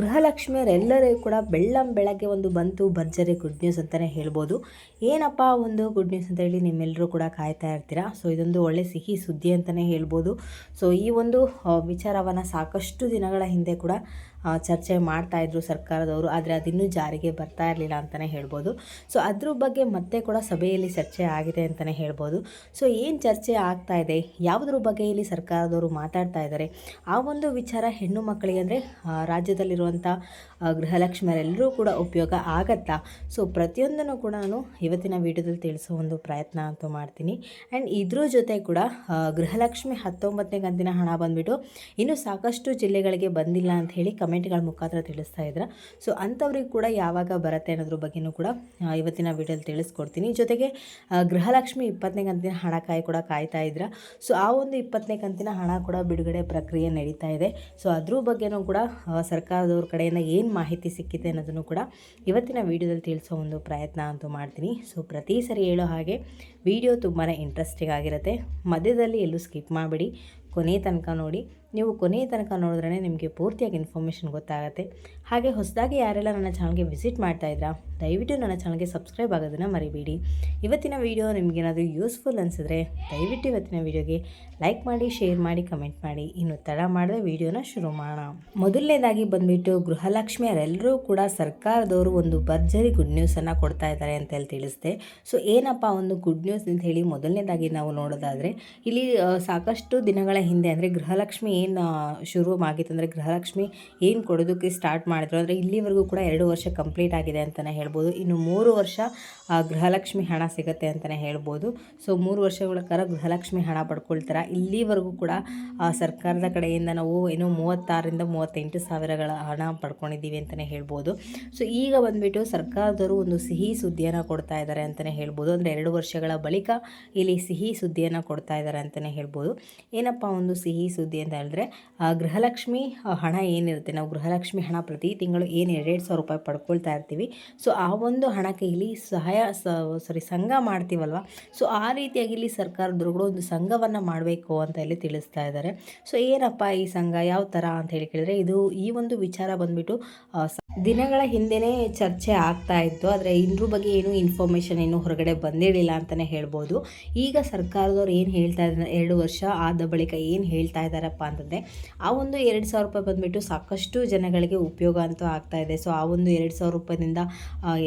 ಗೃಹಲಕ್ಷ್ಮಿಯರೆಲ್ಲರಿಗೂ ಕೂಡ ಬೆಳ್ಳಂ ಬೆಳಗ್ಗೆ ಒಂದು ಬಂತು, ಭರ್ಜರಿ ಗುಡ್ ನ್ಯೂಸ್ ಅಂತಲೇ ಹೇಳ್ಬೋದು. ಏನಪ್ಪ ಒಂದು ಗುಡ್ ನ್ಯೂಸ್ ಅಂತ ಹೇಳಿ ನಿಮ್ಮೆಲ್ಲರೂ ಕೂಡ ಕಾಯ್ತಾ ಇರ್ತೀರಾ? ಸೊ ಇದೊಂದು ಒಳ್ಳೆ ಸಿಹಿ ಸುದ್ದಿ ಅಂತಲೇ ಹೇಳ್ಬೋದು. ಸೊ ಈ ಒಂದು ವಿಚಾರವನ್ನು ಸಾಕಷ್ಟು ದಿನಗಳ ಹಿಂದೆ ಕೂಡ ಚರ್ಚೆ ಮಾಡ್ತಾ ಇದ್ರು ಸರ್ಕಾರದವರು. ಆದರೆ ಅದಿನ್ನೂ ಜಾರಿಗೆ ಬರ್ತಾ ಇರಲಿಲ್ಲ ಅಂತಲೇ ಹೇಳ್ಬೋದು. ಸೊ ಅದ್ರ ಬಗ್ಗೆ ಮತ್ತೆ ಕೂಡ ಸಭೆಯಲ್ಲಿ ಚರ್ಚೆ ಆಗಿದೆ ಅಂತಲೇ ಹೇಳ್ಬೋದು. ಸೊ ಏನು ಚರ್ಚೆ ಆಗ್ತಾ ಇದೆ? ಯಾವುದ್ರ ಬಗ್ಗೆ ಇಲ್ಲಿ ಸರ್ಕಾರದವರು ಮಾತಾಡ್ತಾ ಇದ್ದಾರೆ ಆ ಒಂದು ವಿಚಾರ ಹೆಣ್ಣು ಮಕ್ಕಳಿಗೆ ಅಂದರೆ ರಾಜ್ಯದಲ್ಲಿರುವಂಥ ಆ, ಗೃಹಲಕ್ಷ್ಮಿಯರೆಲ್ಲರೂ ಕೂಡ ಉಪಯೋಗ ಆಗತ್ತಾ? ಸೊ ಪ್ರತಿಯೊಂದನ್ನು ಕೂಡ ನಾನು ಇವತ್ತಿನ ವಿಡಿಯೋದಲ್ಲಿ ತಿಳಿಸೋ ಒಂದು ಪ್ರಯತ್ನ ಅಂತೂ ಮಾಡ್ತೀನಿ. ಆ್ಯಂಡ್ ಇದ್ರ ಜೊತೆ ಕೂಡ ಗೃಹಲಕ್ಷ್ಮಿ ಹತ್ತೊಂಬತ್ತನೇ ಕಂತಿನ ಹಣ ಬಂದುಬಿಟ್ಟು ಇನ್ನೂ ಸಾಕಷ್ಟು ಜಿಲ್ಲೆಗಳಿಗೆ ಬಂದಿಲ್ಲ ಅಂತ ಹೇಳಿ ಕಮೆಂಟ್ಗಳ ಮುಖಾಂತರ ತಿಳಿಸ್ತಾ ಇದ್ರ. ಸೊ ಅಂಥವ್ರಿಗೆ ಕೂಡ ಯಾವಾಗ ಬರುತ್ತೆ ಅನ್ನೋದ್ರ ಬಗ್ಗೆನೂ ಕೂಡ ಇವತ್ತಿನ ವಿಡಿಯೋದಲ್ಲಿ ತಿಳಿಸ್ಕೊಡ್ತೀನಿ. ಜೊತೆಗೆ ಗೃಹಲಕ್ಷ್ಮಿ ಇಪ್ಪತ್ತನೇ ಕಂತಿನ ಹಣ ಕಾಯಿ ಕೂಡ ಕಾಯ್ತಾ ಇದ್ರ. ಸೊ ಆ ಒಂದು ಇಪ್ಪತ್ತನೇ ಕಂತಿನ ಹಣ ಕೂಡ ಬಿಡುಗಡೆ ಪ್ರಕ್ರಿಯೆ ನಡೀತಾ ಇದೆ. ಸೊ ಅದ್ರ ಬಗ್ಗೆನೂ ಕೂಡ ಆ, ಸರ್ಕಾರದವ್ರ ಕಡೆಯಿಂದ ಏನು ಮಾಹಿತಿ ಸಿಕ್ಕಿದೆ ಅನ್ನೋದನ್ನು ಕೂಡ ಇವತ್ತಿನ ವಿಡಿಯೋದಲ್ಲಿ ತಿಳಿಸೋ ಒಂದು ಪ್ರಯತ್ನ ಅಂತೂ ಮಾಡ್ತೀನಿ. ಸೊ ಪ್ರತಿ ಸರಿ ಹೇಳೋ ಹಾಗೆ ವಿಡಿಯೋ ತುಂಬಾ ಇಂಟ್ರೆಸ್ಟಿಂಗ್ ಆಗಿರುತ್ತೆ. ಮಧ್ಯದಲ್ಲಿ ಎಲ್ಲೂ ಸ್ಕಿಪ್ ಮಾಡಿಬಿಡಿ. ಕೊನೆ ತನಕ ನೋಡಿ. ನೀವು ಕೊನೆಯ ತನಕ ನೋಡಿದ್ರೆ ನಿಮಗೆ ಪೂರ್ತಿಯಾಗಿ ಇನ್ಫಾರ್ಮೇಷನ್ ಗೊತ್ತಾಗುತ್ತೆ. ಹಾಗೆ ಹೊಸದಾಗಿ ಯಾರೆಲ್ಲ ನನ್ನ ಚಾನಲ್ಗೆ ವಿಸಿಟ್ ಮಾಡ್ತಾ ಇದ್ದೀರಾ ದಯವಿಟ್ಟು ನನ್ನ ಚಾನಲ್ಗೆ ಸಬ್ಸ್ಕ್ರೈಬ್ ಆಗೋದನ್ನು ಮರಿಬೇಡಿ. ಇವತ್ತಿನ ವಿಡಿಯೋ ನಿಮಗೇನಾದರೂ ಯೂಸ್ಫುಲ್ ಅನಿಸಿದ್ರೆ ದಯವಿಟ್ಟು ಇವತ್ತಿನ ವಿಡಿಯೋಗೆ ಲೈಕ್ ಮಾಡಿ ಶೇರ್ ಮಾಡಿ ಕಮೆಂಟ್ ಮಾಡಿ. ಇನ್ನು ತಡ ಮಾಡದೆ ವಿಡಿಯೋನ ಶುರು ಮಾಡೋಣ. ಮೊದಲನೇದಾಗಿ ಬಂದುಬಿಟ್ಟು ಗೃಹಲಕ್ಷ್ಮಿಯರೆಲ್ಲರೂ ಕೂಡ ಸರ್ಕಾರದವರು ಒಂದು ಭರ್ಜರಿ ಗುಡ್ ನ್ಯೂಸನ್ನು ಕೊಡ್ತಾ ಇದ್ದಾರೆ ಅಂತ ಹೇಳಿ ತಿಳಿಸಿದೆ. ಸೊ ಏನಪ್ಪ ಒಂದು ಗುಡ್ ನ್ಯೂಸ್ ಅಂತ ಹೇಳಿ ಮೊದಲನೇದಾಗಿ ನಾವು ನೋಡೋದಾದರೆ, ಇಲ್ಲಿ ಸಾಕಷ್ಟು ದಿನಗಳ ಹಿಂದೆ ಅಂದರೆ ಗೃಹಲಕ್ಷ್ಮಿ ಏನು ಶುರು ಆಗಿತ್ತು ಅಂದರೆ ಗೃಹಲಕ್ಷ್ಮಿ ಏನು ಕೊಡೋದಕ್ಕೆ ಸ್ಟಾರ್ಟ್ ಮಾಡಿದ್ರು ಅಂದರೆ ಇಲ್ಲಿವರೆಗೂ ಕೂಡ ಎರಡು ವರ್ಷ ಕಂಪ್ಲೀಟ್ ಆಗಿದೆ ಅಂತಲೇ ಹೇಳ್ಬೋದು. ಇನ್ನು ಮೂರು ವರ್ಷ ಗೃಹಲಕ್ಷ್ಮಿ ಹಣ ಸಿಗುತ್ತೆ ಅಂತಲೇ ಹೇಳ್ಬೋದು. ಸೊ ಮೂರು ವರ್ಷಗಳ ಕಾಲ ಗೃಹಲಕ್ಷ್ಮಿ ಹಣ ಪಡ್ಕೊಳ್ತಾರೆ. ಇಲ್ಲಿವರೆಗೂ ಕೂಡ ಸರ್ಕಾರದ ಕಡೆಯಿಂದ ನಾವು ಏನು ಮೂವತ್ತಾರರಿಂದ ಮೂವತ್ತೆಂಟು ಸಾವಿರಗಳ ಹಣ ಪಡ್ಕೊಂಡಿದ್ದೀವಿ ಅಂತಲೇ ಹೇಳ್ಬೋದು. ಸೊ ಈಗ ಬಂದುಬಿಟ್ಟು ಸರ್ಕಾರದವರು ಒಂದು ಸಿಹಿ ಸುದ್ದಿಯನ್ನು ಕೊಡ್ತಾ ಇದ್ದಾರೆ ಅಂತಲೇ ಹೇಳ್ಬೋದು. ಅಂದರೆ ಎರಡು ವರ್ಷಗಳ ಬಳಿಕ ಇಲ್ಲಿ ಸಿಹಿ ಸುದ್ದಿಯನ್ನು ಕೊಡ್ತಾ ಇದ್ದಾರೆ ಅಂತಲೇ ಹೇಳ್ಬೋದು. ಏನಪ್ಪ ಒಂದು ಸಿಹಿ ಸುದ್ದಿ ಅಂತ ಹೇಳಿದ್ರೆ ಆ, ಗೃಹಲಕ್ಷ್ಮಿ ಹಣ ಏನಿರುತ್ತೆ? ನಾವು ಗೃಹಲಕ್ಷ್ಮಿ ಹಣ ಪ್ರತಿ ತಿಂಗಳು ಏನು ಎರಡು ಸಾವಿರ ರೂಪಾಯಿ ಪಡ್ಕೊಳ್ತಾ ಇರ್ತೀವಿ. ಸೊ ಆ ಒಂದು ಹಣಕ್ಕೆ ಇಲ್ಲಿ ಸಹಾಯ ಸಾರಿ ಸಂಘ ಮಾಡ್ತೀವಲ್ವ? ಸೊ ಆ ರೀತಿಯಾಗಿ ಇಲ್ಲಿ ಸರ್ಕಾರದವರು ಕೂಡ ಒಂದು ಸಂಘವನ್ನು ಮಾಡಬೇಕು ಅಂತ ಇಲ್ಲಿ ತಿಳಿಸ್ತಾ ಇದ್ದಾರೆ. ಸೊ ಏನಪ್ಪ ಈ ಸಂಘ? ಯಾವ ಥರ ಅಂತ ಹೇಳಿ ಕೇಳಿದ್ರೆ ಇದು ಈ ಒಂದು ವಿಚಾರ ಬಂದ್ಬಿಟ್ಟು ದಿನಗಳ ಹಿಂದೆನೇ ಚರ್ಚೆ ಆಗ್ತಾ ಇತ್ತು, ಆದರೆ ಇದ್ರ ಬಗ್ಗೆ ಏನು ಇನ್ಫಾರ್ಮೇಷನ್ ಏನು ಹೊರಗಡೆ ಬಂದಿರಲಿಲ್ಲ ಅಂತಲೇ ಹೇಳ್ಬೋದು. ಈಗ ಸರ್ಕಾರದವ್ರು ಏನು ಹೇಳ್ತಾ ಇದ್ದಾರೆ ಎರಡು ವರ್ಷ ಆದ ಬಳಿಕ ಏನು ಹೇಳ್ತಾ ಇದ್ದಾರಪ್ಪ ಅಂತಂದರೆ, ಆ ಒಂದು ಎರಡು ಸಾವಿರ ರೂಪಾಯಿ ಬಂದುಬಿಟ್ಟು ಸಾಕಷ್ಟು ಜನಗಳಿಗೆ ಉಪಯೋಗ ಅಂತೂ ಆಗ್ತಾ ಇದೆ. ಸೊ, ಆ ಒಂದು ಎರಡು ಸಾವಿರ ರೂಪಾಯಿಂದ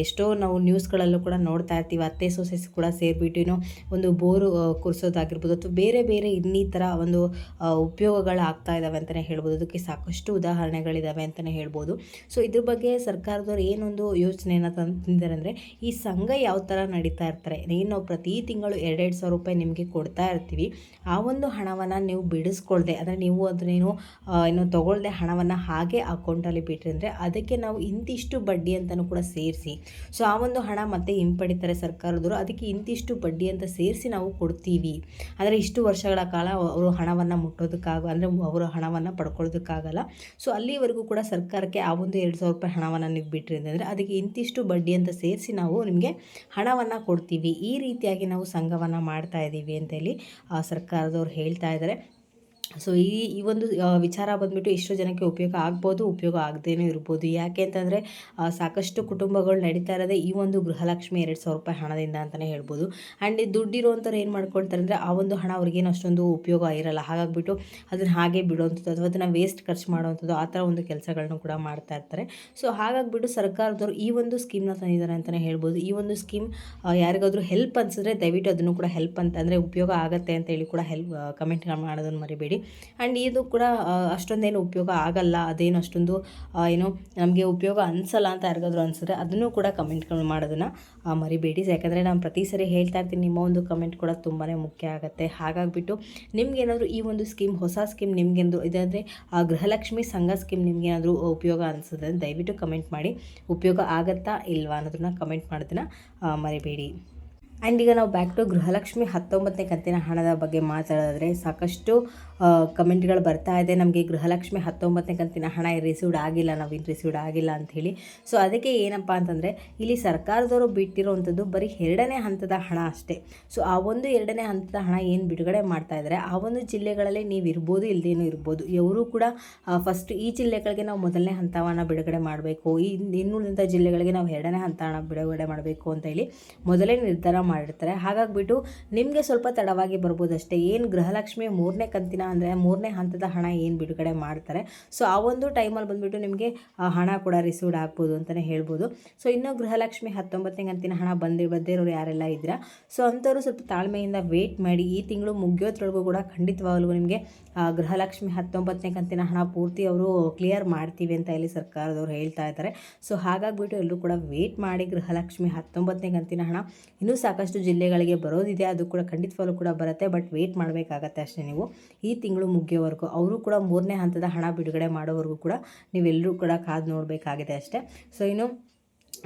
ಎಷ್ಟೋ ನಾವು ನ್ಯೂಸ್ಗಳಲ್ಲೂ ಕೂಡ ನೋಡ್ತಾ ಇರ್ತೀವಿ. ಅತ್ತೆ ಸೊಸೆ ಕೂಡ ಸೇರಿಬಿಟ್ಟು ಏನೋ ಒಂದು ಬೋರು ಕುರ್ಸೋದಾಗಿರ್ಬೋದು. ಅಥವಾ ಬೇರೆ ಬೇರೆ ಇನ್ನಿತರ ಒಂದು ಉಪಯೋಗಗಳು ಆಗ್ತಾ ಇದ್ದಾವೆ ಅಂತಲೇ ಹೇಳ್ಬೋದು. ಅದಕ್ಕೆ ಸಾಕಷ್ಟು ಉದಾಹರಣೆಗಳಿದ್ದಾವೆ ಅಂತಲೇ ಹೇಳ್ಬೋದು. ಸೊ, ಇದ್ರ ಬಗ್ಗೆ ಸರ್ಕಾರದವ್ರು ಏನೊಂದು ಯೋಚನೆಯನ್ನು ತಂದಿದ್ದಾರೆ ಅಂದರೆ ಈ ಸಂಘ ಯಾವ ಥರ ನಡೀತಾ ಇರ್ತಾರೆ? ಏನು ನಾವು ಪ್ರತಿ ತಿಂಗಳು ಎರಡೆರಡು ಸಾವಿರ ರೂಪಾಯಿ ನಿಮಗೆ ಕೊಡ್ತಾ ಇರ್ತೀವಿ. ಆ ಒಂದು ಹಣವನ್ನು ನೀವು ಬಿಡಿಸ್ಕೊಳ್ದೆ, ಅಂದರೆ ನೀವು ಅದನ್ನೇನು ಏನು ತೊಗೊಳ್ದೆ ಹಣವನ್ನು ಹಾಗೆ ಅಕೌಂಟಲ್ಲಿ ಬಿಟ್ರಿ ಅಂದರೆ ಅದಕ್ಕೆ ನಾವು ಇಂತಿಷ್ಟು ಬಡ್ಡಿ ಅಂತಲೂ ಕೂಡ ಸೇರಿಸಿ. ಸೊ, ಆ ಒಂದು ಹಣ ಮತ್ತೆ ಹಿಂಪಡಿತಾರೆ ಸರ್ಕಾರದವರು. ಅದಕ್ಕೆ ಇಂತಿಷ್ಟು ಬಡ್ಡಿ ಅಂತ ಸೇರಿಸಿ ನಾವು ಕೊಡ್ತೀವಿ. ಅಂದರೆ ಇಷ್ಟು ವರ್ಷಗಳ ಕಾಲ ಅವರು ಹಣವನ್ನು ಮುಟ್ಟೋದಕ್ಕಾಗ, ಅಂದರೆ ಅವರು ಹಣವನ್ನು ಪಡ್ಕೊಳ್ಳೋದಕ್ಕಾಗಲ್ಲ. ಸೊ, ಅಲ್ಲಿವರೆಗೂ ಕೂಡ ಸರ್ಕಾರಕ್ಕೆ ಆ ಒಂದು ಎರಡು ಸಾವಿರ ರೂಪಾಯಿ ಹಣವನ್ನು ನೀವು ಬಿಟ್ರಿ ಅಂತಂದರೆ ಅದಕ್ಕೆ ಇಂತಿಷ್ಟು ಬಡ್ಡಿ ಅಂತ ಸೇರಿಸಿ ನಾವು ನಿಮಗೆ ಹಣವನ್ನು ಕೊಡ್ತೀವಿ. ಈ ರೀತಿಯಾಗಿ ನಾವು ಸಂಘವನ್ನು ಮಾಡ್ತಾ ಇದ್ದೀವಿ ಅಂತೇಳಿ ಸರ್ಕಾರದವ್ರು ಹೇಳ್ತಾ ಇದ್ದಾರೆ ಸೊ ಈ ಈ ಒಂದು ವಿಚಾರ ಬಂದ್ಬಿಟ್ಟು ಎಷ್ಟೋ ಜನಕ್ಕೆ ಉಪಯೋಗ ಆಗ್ಬೋದು, ಉಪಯೋಗ ಆಗದೇನೂ ಇರ್ಬೋದು. ಯಾಕೆ ಅಂತಂದರೆ ಸಾಕಷ್ಟು ಕುಟುಂಬಗಳು ನಡೀತಾ ಇರೋದೇ ಈ ಒಂದು ಗೃಹಲಕ್ಷ್ಮಿ ಎರಡು ಸಾವಿರ ರೂಪಾಯಿ ಹಣದಿಂದ ಅಂತಲೇ ಹೇಳ್ಬೋದು. ಆ್ಯಂಡ್ ದುಡ್ಡಿರುವಂಥವ್ರು ಏನು ಮಾಡ್ಕೊಳ್ತಾರೆ ಅಂದರೆ, ಆ ಒಂದು ಹಣ ಅವ್ರಿಗೇನು ಅಷ್ಟೊಂದು ಉಪಯೋಗ ಇರೋಲ್ಲ ಹಾಗಾಗ್ಬಿಟ್ಟು ಅದನ್ನು ಹಾಗೆ ಬಿಡುವಂಥದ್ದು ಅಥವಾ ಅದನ್ನು ವೇಸ್ಟ್ ಖರ್ಚು ಮಾಡೋವಂಥದ್ದು ಆ ಥರ ಒಂದು ಕೆಲಸಗಳನ್ನು ಕೂಡ ಮಾಡ್ತಾ ಇರ್ತಾರೆ. ಸೊ ಹಾಗಾಗ್ಬಿಟ್ಟು ಸರ್ಕಾರದವರು ಈ ಒಂದು ಸ್ಕೀಮ್ನ ತಂದಿದ್ದಾರೆ ಅಂತಲೇ ಹೇಳ್ಬೋದು. ಈ ಒಂದು ಸ್ಕೀಮ್ ಯಾರಿಗಾದರೂ ಹೆಲ್ಪ್ ಅನಿಸಿದ್ರೆ ದಯವಿಟ್ಟು ಅದನ್ನು ಕೂಡ ಹೆಲ್ಪ್ ಅಂತ ಅಂದರೆ ಉಪಯೋಗ ಆಗುತ್ತೆ ಅಂತ ಹೇಳಿ ಕೂಡ ಹೆಲ್ಪ್ ಕಮೆಂಟ್ ಮಾಡೋದನ್ನು ಮರಿಬೇಡಿ. ಆ್ಯಂಡ್ ಇದು ಕೂಡ ಅಷ್ಟೊಂದೇನು ಉಪಯೋಗ ಆಗಲ್ಲ. ಅದೇನು ಅಷ್ಟೊಂದು ಏನು ನಮಗೆ ಉಪಯೋಗ ಅನಿಸಲ್ಲ ಅಂತ ಯಾರಿಗಾದ್ರೂ ಅನಿಸಿದ್ರೆ ಅದನ್ನು ಕೂಡ ಕಮೆಂಟ್ ಮಾಡೋದನ್ನು ಮರಿಬೇಡಿ. ಯಾಕಂದರೆ ನಾನು ಪ್ರತಿ ಸರಿ ಹೇಳ್ತಾ ಇರ್ತೀನಿ, ನಿಮ್ಮ ಒಂದು ಕಮೆಂಟ್ ಕೂಡ ತುಂಬಾ ಮುಖ್ಯ ಆಗುತ್ತೆ. ಹಾಗಾಗಿಬಿಟ್ಟು ನಿಮಗೇನಾದರೂ ಈ ಒಂದು ಸ್ಕೀಮ್, ಹೊಸ ಸ್ಕೀಮ್ ನಿಮಗೆಂದು, ಇದಾದರೆ, ಆ, ಗೃಹಲಕ್ಷ್ಮಿ ಸಂಘ ಸ್ಕೀಮ್ ನಿಮಗೇನಾದರೂ ಉಪಯೋಗ ಅನಿಸಿದ್ರೆ ದಯವಿಟ್ಟು ಕಮೆಂಟ್ ಮಾಡಿ. ಉಪಯೋಗ ಆಗತ್ತಾ ಇಲ್ವಾ ಅನ್ನೋದನ್ನ ಕಮೆಂಟ್ ಮಾಡೋದನ್ನ ಮರಿಬೇಡಿ. ಆ್ಯಂಡ್ ಈಗ ನಾವು ಬ್ಯಾಕ್ ಟು ಗೃಹಲಕ್ಷ್ಮಿ ಹತ್ತೊಂಬತ್ತನೇ ಕಂತಿನ ಹಣದ ಬಗ್ಗೆ ಮಾತಾಡಿದ್ರೆ ಸಾಕಷ್ಟು ಕಮೆಂಟ್ಗಳು ಬರ್ತಾ ಇದೆ. ನಮಗೆ ಗೃಹಲಕ್ಷ್ಮಿ ಹತ್ತೊಂಬತ್ತನೇ ಕಂತಿನ ಹಣ ರಿಸೀವ್ಡ್ ಆಗಿಲ್ಲ ನಾವಿನ್ನು ರಿಸೀವ್ಡ್ ಆಗಿಲ್ಲ ಅಂಥೇಳಿ ಸೊ ಅದಕ್ಕೆ ಏನಪ್ಪ ಅಂತಂದರೆ, ಇಲ್ಲಿ ಸರ್ಕಾರದವರು ಬಿಟ್ಟಿರೋವಂಥದ್ದು ಬರೀ ಎರಡನೇ ಹಂತದ ಹಣ ಅಷ್ಟೇ. ಸೊ ಆ ಒಂದು ಎರಡನೇ ಹಂತದ ಹಣ ಏನು ಬಿಡುಗಡೆ ಮಾಡ್ತಾ ಇದ್ದಾರೆ ಆ ಒಂದು ಜಿಲ್ಲೆಗಳಲ್ಲಿ ನೀವು ಇರ್ಬೋದು ಇಲ್ಲದೇನೂ ಇರ್ಬೋದು. ಇವರು ಕೂಡ ಫಸ್ಟ್ ಈ ಜಿಲ್ಲೆಗಳಿಗೆ ನಾವು ಮೊದಲನೇ ಹಂತವನ್ನು ಬಿಡುಗಡೆ ಮಾಡಬೇಕು. ಈ, ಇನ್ನುಳಿದ ಜಿಲ್ಲೆಗಳಿಗೆ ನಾವು ಎರಡನೇ ಹಂತ ಹಣ ಬಿಡುಗಡೆ ಮಾಡಬೇಕು ಅಂತ ಹೇಳಿ ಮೊದಲೇ ನಿರ್ಧಾರ ಮಾಡಿರ್ತಾರೆ. ಹಾಗಾಗಿಬಿಟ್ಟು ನಿಮಗೆ ಸ್ವಲ್ಪ ತಡವಾಗಿ ಬರ್ಬೋದಷ್ಟೇ. ಏನು ಗೃಹಲಕ್ಷ್ಮಿ ಮೂರನೇ ಕಂತಿನ ಅಂದರೆ ಮೂರನೇ ಹಂತದ ಹಣ ಏನು ಬಿಡುಗಡೆ ಮಾಡ್ತಾರೆ. ಸೊ ಆ ಒಂದು ಟೈಮಲ್ಲಿ ಬಂದುಬಿಟ್ಟು ನಿಮಗೆ ಹಣ ಕೂಡ ರಿಸೀವ್ಡ್ ಆಗ್ಬೋದು ಅಂತಲೇ ಹೇಳ್ಬೋದು. ಸೊ ಇನ್ನೂ ಗೃಹಲಕ್ಷ್ಮಿ ಹತ್ತೊಂಬತ್ತನೇ ಕಂತಿನ ಹಣ ಬಂದಿ, ಬಂದೇ ಇರೋರು ಯಾರೆಲ್ಲ ಇದ್ದೀರಾ? ಸೊ ಅಂಥವ್ರು ಸ್ವಲ್ಪ ತಾಳ್ಮೆಯಿಂದ ವೇಟ್ ಮಾಡಿ. ಈ ತಿಂಗಳು ಮುಗಿಯೋದ್ರೊಳಗೂ ಕೂಡ ಖಂಡಿತವಾಗಲೂ ನಿಮಗೆ ಗೃಹಲಕ್ಷ್ಮಿ ಹತ್ತೊಂಬತ್ತನೇ ಕಂತಿನ ಹಣ ಪೂರ್ತಿ ಅವರು ಕ್ಲಿಯರ್ ಮಾಡ್ತೀವಿ ಅಂತ ಇಲ್ಲಿ ಸರ್ಕಾರದವರು ಹೇಳ್ತಾ ಇದ್ದಾರೆ. ಸೊ ಹಾಗಾಗಿಬಿಟ್ಟು ಎಲ್ಲರೂ ಕೂಡ ವೇಟ್ ಮಾಡಿ ಗೃಹಲಕ್ಷ್ಮಿ ಹತ್ತೊಂಬತ್ತನೇ ಕಂತಿನ ಹಣ ಇನ್ನೂ ಸಾಕಷ್ಟು ಜಿಲ್ಲೆಗಳಿಗೆ ಬರೋದಿದೆ, ಅದು ಕೂಡ ಖಂಡಿತವಾಗ್ಲೂ ಕೂಡ ಬರುತ್ತೆ, ಬಟ್ ವೇಟ್ ಮಾಡಬೇಕಾಗತ್ತೆ ಅಷ್ಟೇ ನೀವು. ಈ ತಿಂಗಳು ಮುಗಿಯೋವರೆಗೂ, ಅವರು ಕೂಡ ಮೂರನೇ ಹಂತದ ಹಣ ಬಿಡುಗಡೆ ಮಾಡೋವರೆಗೂ ಕೂಡ ನೀವೆಲ್ಲರೂ ಕೂಡ ಕಾದು ನೋಡಬೇಕಾಗಿದೆ ಅಷ್ಟೇ. ಸೊ ಇನ್ನು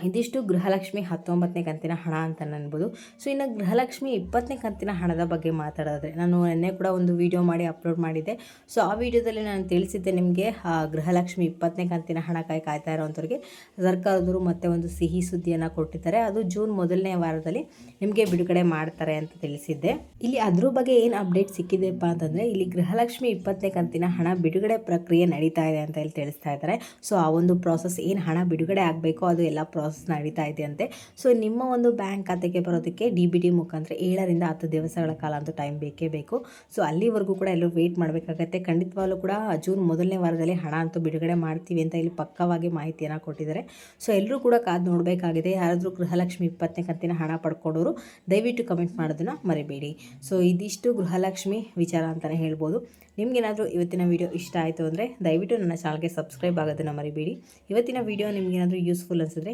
ಇದಿಷ್ಟು ಗೃಹಲಕ್ಷ್ಮಿ ಹತ್ತೊಂಬತ್ತನೇ ಕಂತಿನ ಹಣ ಅಂತ ಅನ್ಬೋದು. ಸೊ ಇನ್ನು ಗೃಹಲಕ್ಷ್ಮಿ ಇಪ್ಪತ್ತನೇ ಕಂತಿನ ಹಣದ ಬಗ್ಗೆ ಮಾತಾಡೋದ್ರೆ ನಾನು ನಿನ್ನೆ ಕೂಡ ಒಂದು ವಿಡಿಯೋ ಮಾಡಿ ಅಪ್ಲೋಡ್ ಮಾಡಿದ್ದೆ. ಸೊ ಆ ವಿಡಿಯೋದಲ್ಲಿ ನಾನು ತಿಳಿಸಿದ್ದೆ ನಿಮಗೆ ಗೃಹಲಕ್ಷ್ಮಿ ಇಪ್ಪತ್ತನೇ ಕಂತಿನ ಹಣ ಕಾಯಿ, ಕಾಯ್ತಾ ಇರೋವಂಥವ್ರಿಗೆ ಸರ್ಕಾರದವರು ಮತ್ತೆ ಒಂದು ಸಿಹಿ ಸುದ್ದಿಯನ್ನು ಕೊಟ್ಟಿದ್ದಾರೆ ಅದು ಜೂನ್ ಮೊದಲನೇ ವಾರದಲ್ಲಿ ನಿಮಗೆ ಬಿಡುಗಡೆ ಮಾಡ್ತಾರೆ ಅಂತ ತಿಳಿಸಿದ್ದೆ. ಇಲ್ಲಿ ಅದ್ರ ಬಗ್ಗೆ ಏನು ಅಪ್ಡೇಟ್ ಸಿಕ್ಕಿದೆಪ್ಪ ಅಂತಂದರೆ, ಇಲ್ಲಿ ಗೃಹಲಕ್ಷ್ಮಿ ಇಪ್ಪತ್ತನೇ ಕಂತಿನ ಹಣ ಬಿಡುಗಡೆ ಪ್ರಕ್ರಿಯೆ ನಡೀತಾ ಇದೆ ಅಂತ ಹೇಳಿ ತಿಳಿಸ್ತಾ ಇದ್ದಾರೆ. ಸೊ ಆ ಒಂದು ಪ್ರಾಸೆಸ್ ಏನು ಹಣ ಬಿಡುಗಡೆ ಆಗಬೇಕೋ ಅದು ಎಲ್ಲ ಪ್ರಾಸೆಸ್ ನಡೀತಾ ಇದೆ ಅಂತೆ ಸೊ ನಿಮ್ಮ ಒಂದು ಬ್ಯಾಂಕ್ ಖಾತೆಗೆ ಬರೋದಕ್ಕೆ ಡಿ ಬಿ ಡಿ ಮುಖಾಂತರ ಏಳರಿಂದ ಹತ್ತು ದಿವಸಗಳ ಕಾಲ ಅಂತೂ ಟೈಮ್ ಬೇಕೇ ಬೇಕು. ಸೊ ಅಲ್ಲಿವರೆಗೂ ಕೂಡ ಎಲ್ಲರೂ ವೆಯ್ಟ್ ಮಾಡಬೇಕಾಗತ್ತೆ. ಖಂಡಿತವಾಗ್ಲೂ ಕೂಡ ಜೂನ್ ಮೊದಲನೇ ವಾರದಲ್ಲಿ ಹಣ ಅಂತೂ ಬಿಡುಗಡೆ ಮಾಡ್ತೀವಿ ಅಂತ ಇಲ್ಲಿ ಪಕ್ಕವಾಗಿ ಮಾಹಿತಿಯನ್ನು ಕೊಟ್ಟಿದ್ದಾರೆ. ಸೊ ಎಲ್ಲರೂ ಕೂಡ ಕಾದು ನೋಡಬೇಕಾಗಿದೆ. ಯಾರಾದರೂ ಗೃಹಲಕ್ಷ್ಮಿ ಇಪ್ಪತ್ತನೇ ಕಂತಿನ ಹಣ ಪಡ್ಕೊಂಡವರು, ದಯವಿಟ್ಟು ಕಮೆಂಟ್ ಮಾಡೋದನ್ನು ಮರಿಬೇಡಿ. ಸೊ ಇದಿಷ್ಟು ಗೃಹಲಕ್ಷ್ಮಿ ವಿಚಾರ ಅಂತಲೇ ಹೇಳ್ಬೋದು. ನಿಮಗೇನಾದರೂ ಇವತ್ತಿನ ವಿಡಿಯೋ ಇಷ್ಟ ಆಯಿತು ಅಂದರೆ ದಯವಿಟ್ಟು ನನ್ನ ಚಾನಲ್ಗೆ ಸಬ್ಸ್ಕ್ರೈಬ್ ಆಗೋದನ್ನು ಮರಿಬೇಡಿ. ಇವತ್ತಿನ ವಿಡಿಯೋ ನಿಮಗೇನಾದರೂ ಯೂಸ್ಫುಲ್ ಅನಿಸಿದ್ರೆ